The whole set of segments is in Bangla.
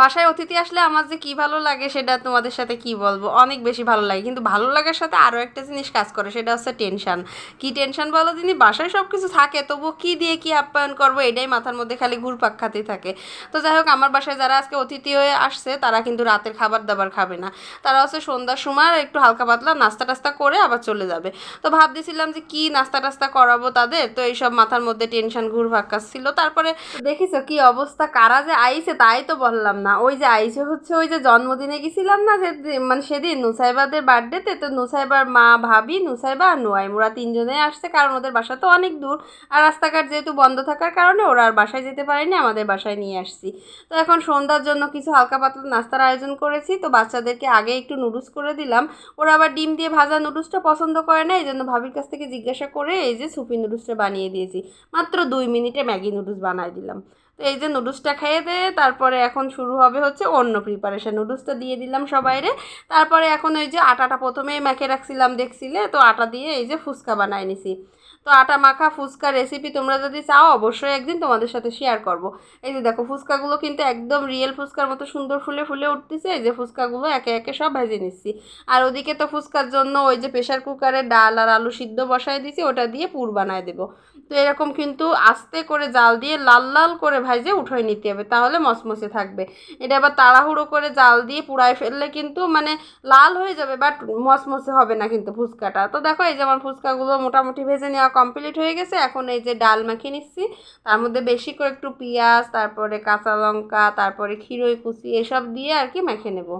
বাসায় অতিথি আসলে আমার যে কি ভালো লাগে সেটা তোমাদের সাথে কি বলব? অনেক বেশি ভালো লাগে। কিন্তু ভালো লাগার সাথে আরও একটা জিনিস কাজ করে, সেটা হচ্ছে টেনশন কি টেনশন বলো তিনি বাসায় সব কিছু থাকে, তবুও কি দিয়ে কি আপ্যায়ন করব এটাই মাথার মধ্যে খালি ঘুরপাক খাতেই থাকে। তো যাই হোক, আমার বাসায় যারা আজকে অতিথি হয়ে আসছে, তারা কিন্তু রাতের খাবার দাবার খাবে না। তারা হচ্ছে সন্ধ্যার সময় একটু হালকা পাতলা নাস্তা টাস্তা করে আবার চলে যাবে। তো ভাবতেছিলাম যে কি নাস্তা টাস্তা করাবো তাদের? তো এইসব মাথার মধ্যে টেনশন ঘুরপাক ছিল তারপরে দেখিছো কি অবস্থা? কারা যে আইছে তাই তো বললাম ওই যে আইছে হচ্ছে ওই যে জন্মদিনে গেছিলাম না যে মানে সেদিন নুসাইবাদের বার্থডেতে, তো নুসাইবার মা ভাবি, নুসাইবা আর নোয়াইম ওরা তিনজনে আসছে কারণ ওদের বাসা তো অনেক দূর। আর রাস্তাঘাট যেহেতু বন্ধ থাকার কারণে ওরা আর বাসায় যেতে পারেনি, আমাদের বাসায় নিয়ে আসছি। তো এখন সন্ধ্যার জন্য কিছু হালকা পাতলা নাস্তার আয়োজন করেছি, তো বাচ্চাদেরকে আগে একটু নুডলস করে দিলাম। ওরা আবার ডিম দিয়ে ভাজা নুডলসটা পছন্দ করে না এই জন্য ভাবির কাছ থেকে জিজ্ঞাসা করে এই যে সুপি নুডলসটা বানিয়ে দিয়েছি। মাত্র দুই মিনিটে ম্যাগি নুডলস বানিয়ে দিলাম। তো এই যে নুডলসটা খেয়ে দে, তারপরে এখন শুরু হবে হচ্ছে অন্য প্রিপারেশন নুডলসটা দিয়ে দিলাম সবাইরে। তারপরে এখন ওই যে আটাটা প্রথমেই মেখে রাখছিলাম, দেখছিলে? তো আটা দিয়ে এই যে ফুচকা বানায় নিছি। তো আটা মাখা, ফুচকা রেসিপি তোমরা যদি চাও, অবশ্যই একদিন তোমাদের সাথে শেয়ার করব। এই যে দেখো, ফুচকাগুলো কিন্তু একদম রিয়েল ফুচকার মতো সুন্দর ফুলে ফুলে উঠতেছে। এই যে ফুচকাগুলো একে একে সব ভেজে নিচ্ছি। আর ওদিকে তো ফুচকার জন্য ওই যে প্রেশার কুকারে ডাল আর আলু সিদ্ধ বসায় দিছি ওটা দিয়ে পুর বানায় দেবো। তো এরকম কিন্তু আস্তে করে জাল দিয়ে লাল লাল করে ভাইজে উঠোয় নিতে হবে, তাহলে মচমচে থাকবে। এটা আবার তাড়াহুড়ো করে জাল দিয়ে পুড়ায় ফেললে কিন্তু মানে লাল হয়ে যাবে বাট মচমচে হবে না কিন্তু ফুচকাটা। তো দেখো, এই যে আমার ফুচকাগুলো মোটামুটি ভেজে নেওয়া কমপ্লিট হয়ে গেছে, এখন এই যে ডাল মাখিয়ে নিচ্ছি। তার মধ্যে বেশি করে একটু পেঁয়াজ, তারপরে কাঁচা লঙ্কা, তারপরে ক্ষীরই কুচি, এসব দিয়ে আর কি মেখে নেব।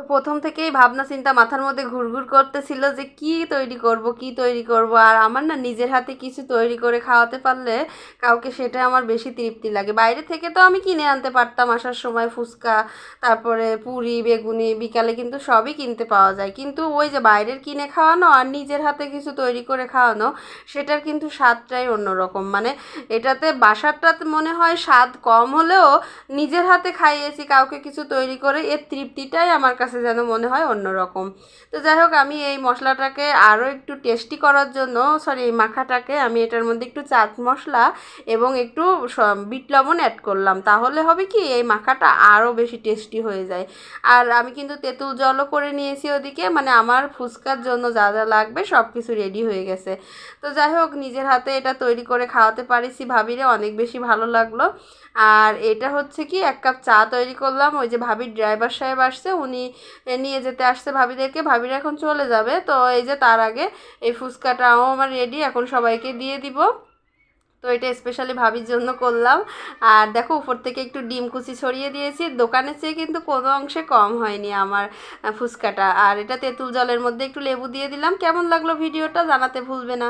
তো প্রথম থেকেই ভাবনা চিন্তা মাথার মধ্যে ঘুরঘুর করতেছিল যে কি তৈরি করব, কি তৈরি করব? আর আমার না নিজের হাতে কিছু তৈরি করে খাওয়াতে পারলে কাউকে সেটা আমার বেশি তৃপ্তি লাগে। বাইরে থেকে তো আমি কিনে আনতে পারতাম, আসার সময় ফুচকা, তারপরে পুরি, বেগুনি, বিকালে কিন্তু সবই কিনতে পাওয়া যায়। কিন্তু ওই যে বাইরের কিনে খাওয়ানো আর নিজের হাতে কিছু তৈরি করে খাওয়ানো, সেটার কিন্তু স্বাদটাই অন্যরকম। মানে এটাতে বাসারটাতে মনে হয় স্বাদ কম হলেও নিজের হাতে খাইয়েছি, কাউকে কিছু তৈরি করে, এর তৃপ্তিটাই আমার কাছে যেন মনে হয় অন্যরকম। তো যাই হোক, আমি এই মশলাটাকে আরও একটু টেস্টি করার জন্য সরি এই মাখাটাকে আমি এটার মধ্যে একটু চাট মশলা এবং একটু বিট লবণ অ্যাড করলাম। তাহলে হবে কি, এই মাখাটা আরও বেশি টেস্টি হয়ে যায়। আর আমি কিন্তু তেঁতুল জলও করে নিয়েছি ওদিকে মানে আমার ফুচকার জন্য যা যা লাগবে সব কিছু রেডি হয়ে গেছে। তো যাই হোক, নিজের হাতে এটা তৈরি করে খাওয়াতে পারিছি ভাবিরে, অনেক বেশি ভালো লাগল। আর এটা হচ্ছে কি, এক কাপ চা তৈরি করলাম, ওই যে ভাবির ড্রাইভার সাহেব আসছে, উনি নিয়ে যেতে আসছে ভাবিদেরকে, ভাবিরা এখন চলে যাবে। তো এই যে তার আগে এই ফুচকাটাও আমার রেডি এখন সবাইকে দিয়ে দিব। তো এটা স্পেশালি ভাবির জন্য করলাম। আর দেখো, উপর থেকে একটু ডিম কুচি ছড়িয়ে দিয়েছি। দোকানের চেয়ে কিন্তু কোনো অংশে কম হয়নি আমার ফুচকাটা। আর এটা তেঁতুল জলের মধ্যে একটু লেবু দিয়ে দিলাম। কেমন লাগল ভিডিওটা জানাতে ভুলবে না।